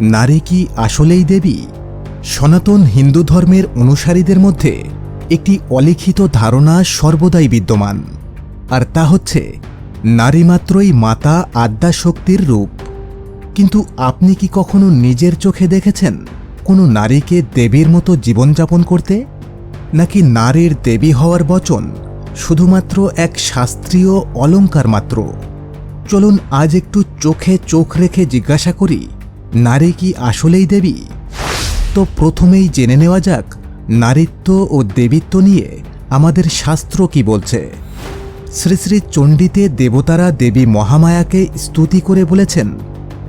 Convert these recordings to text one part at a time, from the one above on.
নারী কি আসলেই দেবী? সনাতন হিন্দু ধর্মের অনুসারীদের মধ্যে একটি অলিখিত ধারণা সর্বদাই বিদ্যমান, আর তা হচ্ছে নারী মাত্রই মাতা আদ্যা শক্তির রূপ। কিন্তু আপনি কি কখনো নিজের চোখে দেখেছেন কোনো নারীকে দেবীর মতো জীবনযাপন করতে? নাকি নারীর দেবী হওয়ার বচন শুধুমাত্র এক শাস্ত্রীয় অলঙ্কার মাত্র? চলুন আজ একটু চোখে চোখ রেখে জিজ্ঞাসা করি নারী কি আসলেই দেবী? তো প্রথমেই জেনে নেওয়া যাক, নারীত্ব ও দেবীত্ব নিয়ে আমাদের শাস্ত্র কি বলছে। শ্রী শ্রী চণ্ডীতে দেবতারা দেবী মহামায়াকে স্তুতি করে বলেছেন,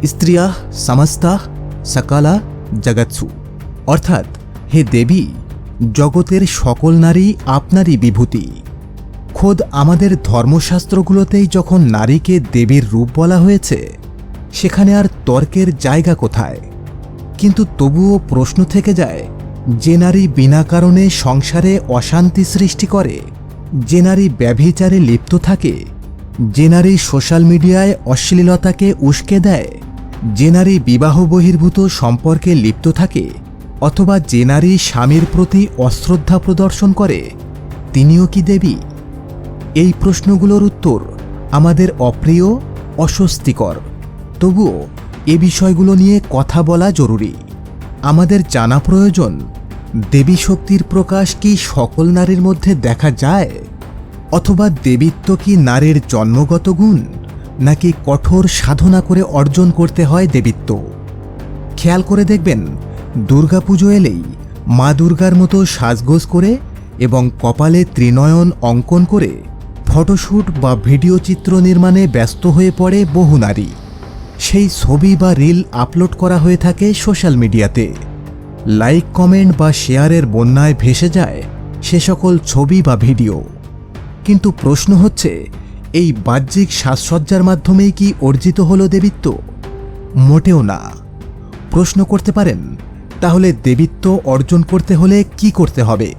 স্ত্রিয়া সমস্তাহ সকালা জগৎসু। অর্থাৎ, হে দেবী, জগতের সকল নারী আপনারই বিভূতি। খোদ আমাদের ধর্মশাস্ত্রগুলোতেই যখন নারীকে দেবীর রূপ বলা হয়েছে সেখানে আর তর্কের জায়গা কোথায়? কিন্তু তবুও প্রশ্ন থেকে যায়, যে নারী বিনা কারণে সংসারে অশান্তি সৃষ্টি করে, যে নারী ব্যভিচারে লিপ্ত থাকে, যে নারী সোশ্যাল মিডিয়ায় অশ্লীলতাকে উস্কে দেয়, যে নারী বিবাহ বহির্ভূত সম্পর্কে লিপ্ত থাকে, অথবা যে নারী স্বামীর প্রতি অশ্রদ্ধা প্রদর্শন করে, তিনিও কি দেবী? এই প্রশ্নগুলোর উত্তর আমাদের অপ্রিয়, অস্বস্তিকর। তবুও এ বিষয়গুলো নিয়ে কথা বলা জরুরি। আমাদের জানা প্রয়োজন, দেবী শক্তির প্রকাশ কি সকল নারীর মধ্যে দেখা যায়? অথবা দেবীত্ব কি নারীর জন্মগত গুণ, নাকি কঠোর সাধনা করে অর্জন করতে হয় দেবীত্ব? খেয়াল করে দেখবেন, দুর্গাপুজো এলেই মা দুর্গার মতো সাজগোজ করে এবং কপালে ত্রিনয়ন অঙ্কন করে ফটোশ্যুট বা ভিডিও চিত্র নির্মাণে ব্যস্ত হয়ে পড়ে বহু নারী। সেই ছবি বা রিল আপলোড করা হয়ে থাকে সোশ্যাল মিডিয়াতে লাইক কমেন্ট বা শেয়ারের বন্যায় ভেসে যায় সে সকল ছবি বা ভিডিও কিন্তু প্রশ্ন হচ্ছে, এই বাহ্যিক সাজসজ্জার মাধ্যমেই কি অর্জিত হলো দেবিত্ব? মোটেও না। প্রশ্ন করতে পারেন, তাহলে দেবীত্ব অর্জন করতে হলে কি করতে হবে?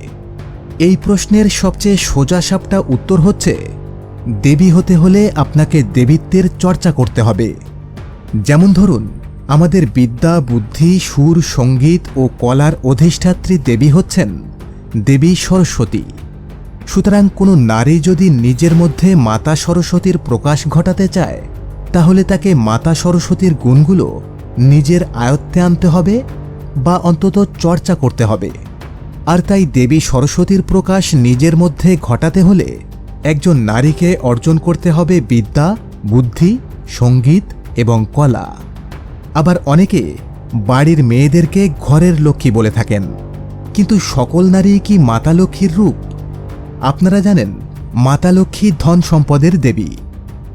এই প্রশ্নের সবচেয়ে সোজা সাপটা উত্তর হচ্ছে, দেবী হতে হলে আপনাকে দেবীত্বের চর্চা করতে হবে। যেমন ধরুন, আমাদের বিদ্যা, বুদ্ধি, সুর, সংগীত ও কলার অধিষ্ঠাত্রী দেবী হচ্ছেন দেবী সরস্বতী। সুতরাং কোনো নারী যদি নিজের মধ্যে মাতা সরস্বতীর প্রকাশ ঘটাতে চায়, তাহলে তাকে মাতা সরস্বতীর গুণগুলো নিজের আয়ত্তে আনতে হবে বা অন্তত চর্চা করতে হবে। আর তাই দেবী সরস্বতীর প্রকাশ নিজের মধ্যে ঘটাতে হলে একজন নারীকে অর্জন করতে হবে বিদ্যা, বুদ্ধি, সংগীত এবং কলা। আবার অনেকে বাড়ির মেয়েদেরকে ঘরের লক্ষ্মী বলে থাকেন। কিন্তু সকল নারী কি মাতা লক্ষ্মীর রূপ? আপনারা জানেন, মাতা লক্ষ্মী ধন সম্পদের দেবী।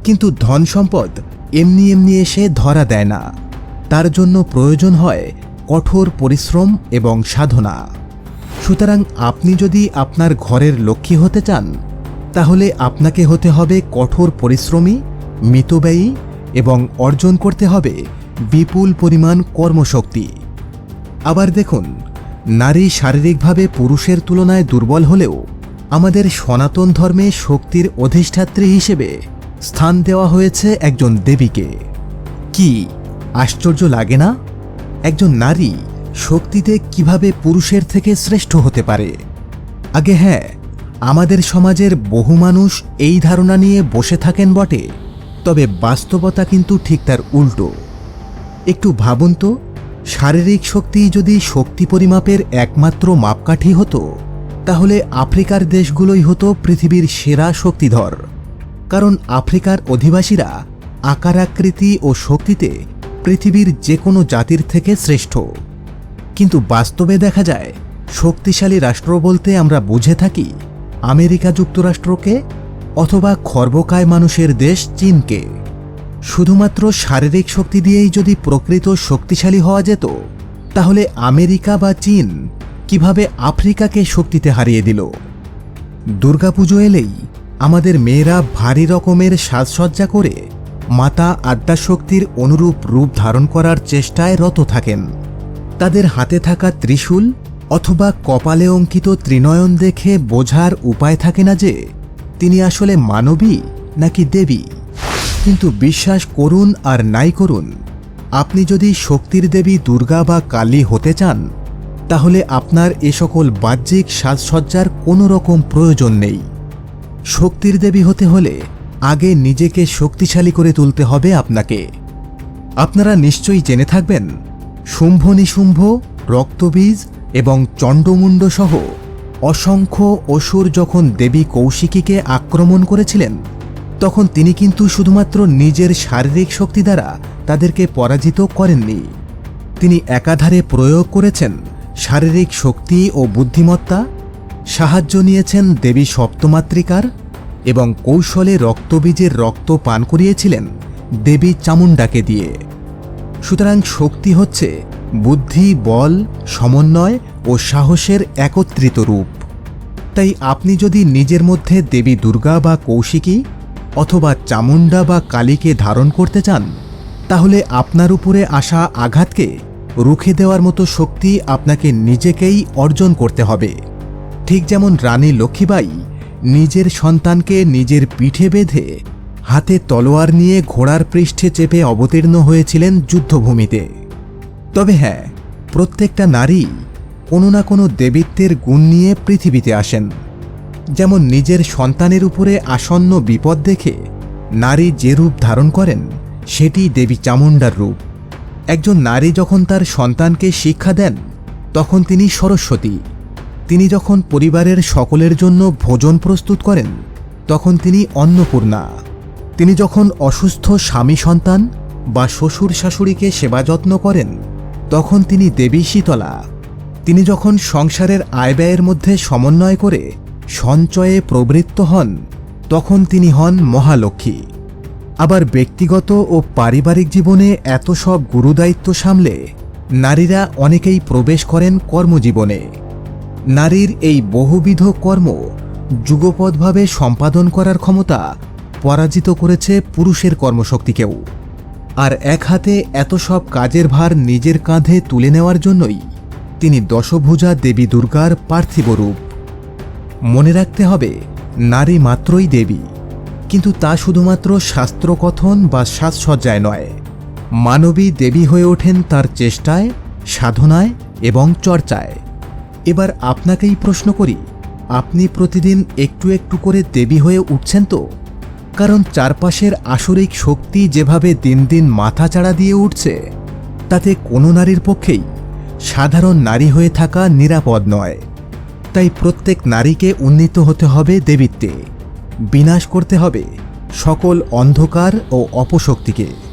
কিন্তু ধন সম্পদ এমনি এমনি এসে ধরা দেয় না। তার জন্য প্রয়োজন হয় কঠোর পরিশ্রম এবং সাধনা। সুতরাং আপনি যদি আপনার ঘরের লক্ষ্মী হতে চান, তাহলে আপনাকে হতে হবে কঠোর পরিশ্রমী, মিতব্যয়ী এবং অর্জন করতে হবে বিপুল পরিমাণ কর্মশক্তি। আবার দেখুন, নারী শারীরিকভাবে পুরুষের তুলনায় দুর্বল হলেও আমাদের সনাতন ধর্মে শক্তির অধিষ্ঠাত্রী হিসেবে স্থান দেওয়া হয়েছে একজন দেবীকে। কি, আশ্চর্য লাগে না? একজন নারী শক্তিতে কীভাবে পুরুষের থেকে শ্রেষ্ঠ হতে পারে? আগে হ্যাঁ আমাদের সমাজের বহু মানুষ এই ধারণা নিয়ে বসে থাকেন বটে। তবে বাস্তবতা কিন্তু ঠিক তার উল্টো। একটু ভাবুন তো, শারীরিক শক্তি যদি শক্তি পরিমাপের একমাত্র মাপকাঠি হতো, তাহলে আফ্রিকার দেশগুলোই হতো পৃথিবীর সেরা শক্তিধর। কারণ আফ্রিকার অধিবাসীরা আকার, আকৃতি ও শক্তিতে পৃথিবীর যে কোনো জাতির থেকে শ্রেষ্ঠ। কিন্তু বাস্তবে দেখা যায়, শক্তিশালী রাষ্ট্র বলতে আমরা বুঝে থাকি, আমেরিকা যুক্তরাষ্ট্রকে অথবা খর্বকায় মানুষের দেশ চীনকে। শুধুমাত্র শারীরিক শক্তি দিয়েই যদি প্রকৃত শক্তিশালী হওয়া যেত, তাহলে আমেরিকা বা চীন কীভাবে আফ্রিকাকে শক্তিতে হারিয়ে দিল? দুর্গাপুজো এলেই আমাদের মেয়েরা ভারী রকমের সাজসজ্জা করে মাতা আদ্যাশক্তির অনুরূপ রূপ ধারণ করার চেষ্টায় রত থাকেন। তাদের হাতে থাকা ত্রিশূল অথবা কপালে অঙ্কিত ত্রিনয়ন দেখে বোঝার উপায় থাকে না যে তিনি আসলে মানবী নাকি দেবী? কিন্তু বিশ্বাস করুন আর নাই করুন, আপনি যদি শক্তির দেবী দুর্গা বা কালী হতে চান, তাহলে আপনার এ সকল বাহ্যিক সাজসজ্জার কোনো রকম প্রয়োজন নেই। শক্তির দেবী হতে হলে আগে নিজেকে শক্তিশালী করে তুলতে হবে আপনাকে। আপনারা নিশ্চয়ই জেনে থাকবেন শুম্ভ নিশুম্ভ রক্তবীজ এবং চণ্ডমুণ্ড সহ অসংখ্য অসুর যখন দেবী কৌশিকীকে আক্রমণ করেছিলেন, তখন তিনি কিন্তু শুধুমাত্র নিজের শারীরিক শক্তি দ্বারা তাদেরকে পরাজিত করেননি। তিনি একাধারে প্রয়োগ করেছেন শারীরিক শক্তি ও বুদ্ধিমত্তা, সাহায্য নিয়েছেন দেবী সপ্তমাত্রিকার এবং কৌশলে রক্তবীজের রক্ত পান করিয়েছিলেন দেবী চামুণ্ডাকে দিয়ে। সুতরাং শক্তি হচ্ছে বুদ্ধি, বল, সমন্বয় ও সাহসের একত্রিত রূপ। তাই আপনি যদি নিজের মধ্যে দেবী দুর্গা বা কৌশিকী অথবা চামুণ্ডা বা কালীকে ধারণ করতে চান, তাহলে আপনার উপরে আসা আঘাতকে রুখে দেওয়ার মতো শক্তি আপনাকে নিজেকেই অর্জন করতে হবে। ঠিক যেমন রানী লক্ষ্মীবাই নিজের সন্তানকে নিজের পিঠে বেঁধে হাতে তলোয়ার নিয়ে ঘোড়ার পৃষ্ঠে চেপে অবতীর্ণ হয়েছিলেন যুদ্ধভূমিতে। তবে হ্যাঁ প্রত্যেকটা নারী কোনো না কোনো দেবীত্বের গুণ নিয়ে পৃথিবীতে আসেন। যেমন নিজের সন্তানের উপরে আসন্ন বিপদ দেখে নারী যে রূপ ধারণ করেন, সেটি দেবী চামুণ্ডার রূপ। একজন নারী যখন তার সন্তানকে শিক্ষা দেন, তখন তিনি সরস্বতী। তিনি যখন পরিবারের সকলের জন্য ভোজন প্রস্তুত করেন, তখন তিনি অন্নপূর্ণা। তিনি যখন অসুস্থ স্বামী সন্তান বা শ্বশুর শাশুড়িকে সেবা যত্ন করেন তখন তিনি দেবী শীতলা। তিনি যখন সংসারের আয় ব্যয়ের মধ্যে সমন্বয় করে সঞ্চয়ে প্রবৃত্ত হন, তখন তিনি হন মহালক্ষ্মী। আবার ব্যক্তিগত ও পারিবারিক জীবনে এত সব গুরুদায়িত্ব সামলে নারীরা অনেকেই প্রবেশ করেন কর্মজীবনে। নারীর এই বহুবিধ কর্ম যুগপৎভাবে সম্পাদন করার ক্ষমতা পরাজিত করেছে পুরুষের কর্মশক্তিকেও। আর এক হাতে এত সব কাজের ভার নিজের কাঁধে তুলে নেওয়ার জন্যই তিনি দশভুজা দেবী দুর্গার পার্থিব রূপ। মনে রাখতে হবে, নারী মাত্রই দেবী, কিন্তু তা শুধুমাত্র শাস্ত্রকথন বা সাজসজ্জায় নয়। মানবী দেবী হয়ে ওঠেন তার চেষ্টায়, সাধনায় এবং চর্চায়। এবার আপনাকেই প্রশ্ন করি, আপনি প্রতিদিন একটু একটু করে দেবী হয়ে উঠছেন তো? কারণ চারপাশের আসরিক শক্তি যেভাবে দিন দিন মাথা চাড়া দিয়ে উঠছে, তাতে কোনো নারীর পক্ষেই সাধারণ নারী হয়ে থাকা নিরাপদ নয়। তাই প্রত্যেক নারীকে উন্নীত হতে হবে দেবীত্বে। বিনাশ করতে হবে সকল অন্ধকার ও অপশক্তিকে।